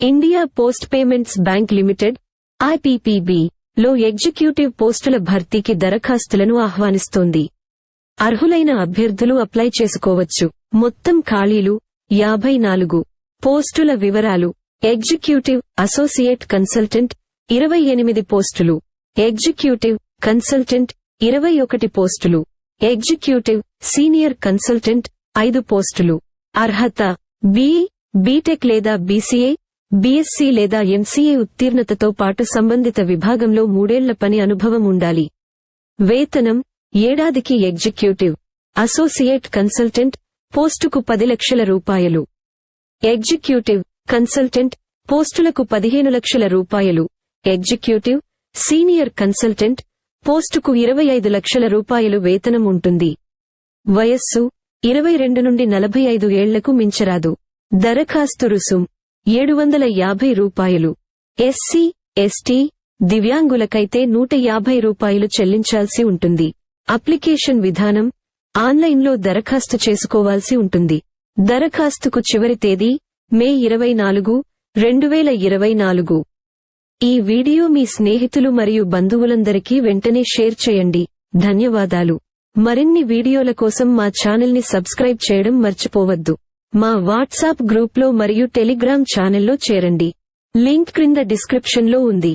India post payments bank limited IPPB లో executive పోస్టుల భర్తీకి దరఖాస్తులను ఆహ్వానిస్తోంది. అర్హులైన అభ్యర్థులు అప్లై చేసుకోవచ్చు. మొత్తం ఖాళీలు యాభై నాలుగు. పోస్టుల వివరాలు ఎగ్జిక్యూటివ్ అసోసియేట్ కన్సల్టెంట్ ఇరవై ఎనిమిది పోస్టులు. ఎగ్జిక్యూటివ్ కన్సల్టెంట్ ఇరవై ఒకటి పోస్టులు. ఎగ్జిక్యూటివ్ సీనియర్ కన్సల్టెంట్ ఐదు పోస్టులు. అర్హత బి బీటెక్ లేదా బీసీఏ బీఎస్సీ లేదా ఎంసీఏ ఉత్తీర్ణతతో పాటు సంబంధిత విభాగంలో మూడేళ్ళ పని అనుభవం ఉండాలి. వేతనం ఏడాదికి ఎగ్జిక్యూటివ్ అసోసియేట్ కన్సల్టెంట్ పోస్టుకు పది లక్షల రూపాయలు. ఎగ్జిక్యూటివ్ కన్సల్టెంట్ పోస్టులకు పదిహేను లక్షల రూపాయలు. ఎగ్జిక్యూటివ్ సీనియర్ కన్సల్టెంట్ పోస్టుకు ఇరవై ఐదు లక్షల రూపాయలు వేతనం ఉంటుంది. వయస్సు ఇరవై రెండు నుండి నలభై ఐదు ఏళ్ళకు మించరాదు. దరఖాస్తు రుసుం ఏడు వందల యాభై రూపాయలు. ఎస్సీ ఎస్టీ దివ్యాంగులకైతే నూట యాభై రూపాయలు చెల్లించాల్సి ఉంటుంది. అప్లికేషన్ విధానం ఆన్లైన్లో దరఖాస్తు చేసుకోవాల్సి ఉంటుంది. దరఖాస్తుకు చివరి తేదీ మే ఇరవై నాలుగు రెండు వేల ఇరవై నాలుగు. ఈ వీడియో మీ స్నేహితులు మరియు బంధువులందరికీ వెంటనే షేర్ చేయండి. ధన్యవాదాలు. మరిన్ని వీడియోల కోసం మా ఛానల్ని సబ్స్క్రైబ్ చేయడం మర్చిపోవద్దు. మా వాట్సాప్ గ్రూప్లో మరియు టెలిగ్రామ్ ఛానల్లో చేరండి. లింక్ క్రింద డిస్క్రిప్షన్లో ఉంది.